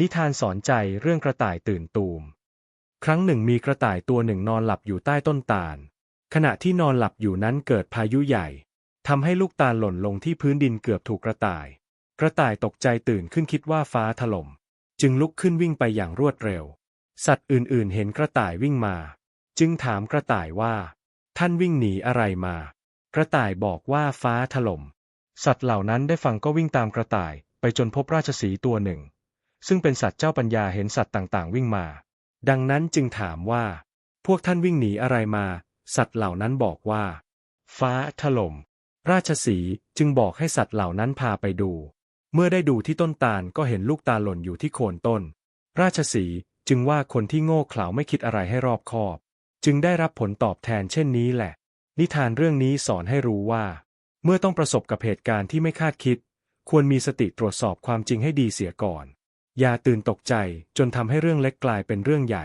นิทานสอนใจเรื่องกระต่ายตื่นตูม ครั้งหนึ่งมีกระต่ายตัวหนึ่งนอนหลับอยู่ใต้ต้นตาล ขณะที่นอนหลับอยู่นั้นเกิดพายุใหญ่ทำให้ลูกตาลหล่นลงที่พื้นดินเกือบถูกกระต่าย กระต่ายตกใจตื่นขึ้นคิดว่าฟ้าถล่ม จึงลุกขึ้นวิ่งไปอย่างรวดเร็ว สัตว์อื่นๆ เห็นกระต่ายวิ่งมา จึงถามกระต่ายว่า ท่านวิ่งหนีอะไรมา กระต่ายบอกว่าฟ้าถล่ม สัตว์เหล่านั้นได้ฟังก็วิ่งตามกระต่ายไปจนพบราชสีตัวหนึ่ง ซึ่งเป็นสัตว์เจ้าปัญญาเห็นสัตว์ต่างๆ วิ่งมา ดังนั้นจึงถามว่า พวกท่านวิ่งหนีอะไรมา สัตว์เหล่านั้นบอกว่า ฟ้าถล่ม ราชสีจึงบอกให้สัตว์เหล่านั้นพาไปดู เมื่อได้ดูที่ต้นตาลก็เห็นลูกตาลหล่นอยู่ที่โคนต้น ราชสีจึงว่าคนที่โง่เขลาไม่คิดอะไรให้รอบคอบ จึงได้รับผลตอบแทนเช่นนี้แหละ นิทานเรื่องนี้สอนให้รู้ว่า เมื่อต้องประสบกับเหตุการณ์ที่ไม่คาดคิด ควรมีสติตรวจสอบความจริงให้ดีเสียก่อน อย่าตื่นตกใจจนทำให้เรื่องเล็กกลายเป็นเรื่องใหญ่